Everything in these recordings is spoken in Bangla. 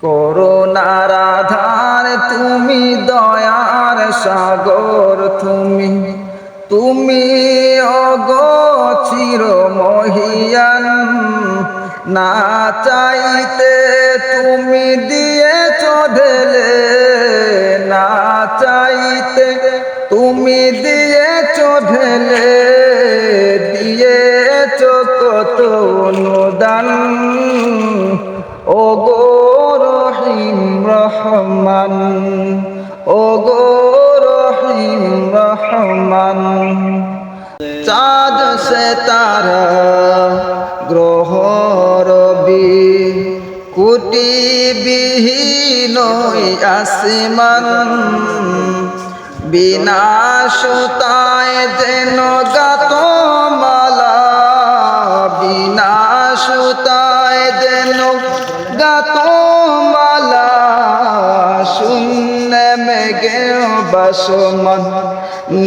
করুণার আধার, তুমি দয়ার সাগর, তুমি তুমি অগচির মহিয়ান না চাইতে তুমি দিয়ে ঢেলে, না চাইতে তুমি দিয়েছ দিয়ে দিয়েছ কত অনুদান। রহমান ও গো রহিম রহমান। চাঁদ সে তারা গ্রহ রবি কুটি বিহীন আসমান। বিনাশুতায় যেন গাত মালা বিনাশুতায় যেন গাত মেঘে বসমান,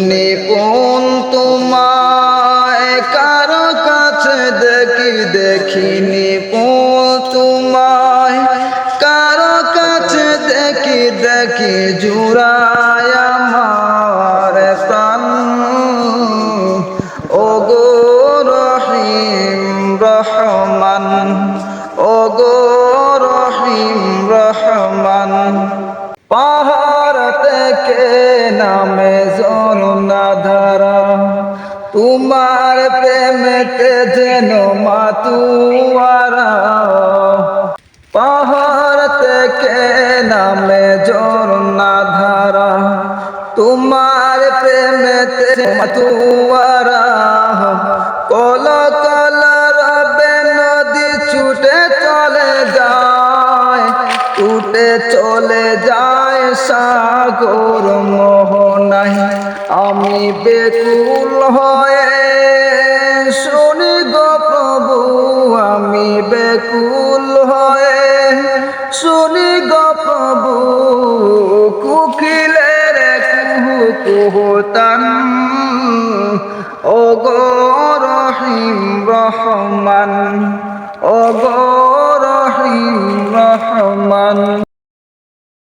নিপুণ তোমায় কারও কাছে দেখি দেখি নিপুণ তোমায়। কারও কাছে দেখি দেখি জুড়ায় আমার প্রাণ। ও গো রহিম রহমান ও গো রহিম রহমান। নামে ঝরনা ধারা তোমার প্রেমেতে যেন মাতুয়ারা। পাহাড় থেকে নামে ঝরনা ধারা তোমার প্রেমেতে মাতুয়ারা। কল কল রবে নদী ছুটে চলে যায়, ছুটে চলে যায়। সাগর মোহনাই আমি বেকুল হয়ে শুনি গো প্রভু, আমি বেকুল হয়ে শুনি গো প্রভু, কুকিলের কুহু কুহতান। ও গো রহিম রহমান ও গো রহিম রহমান।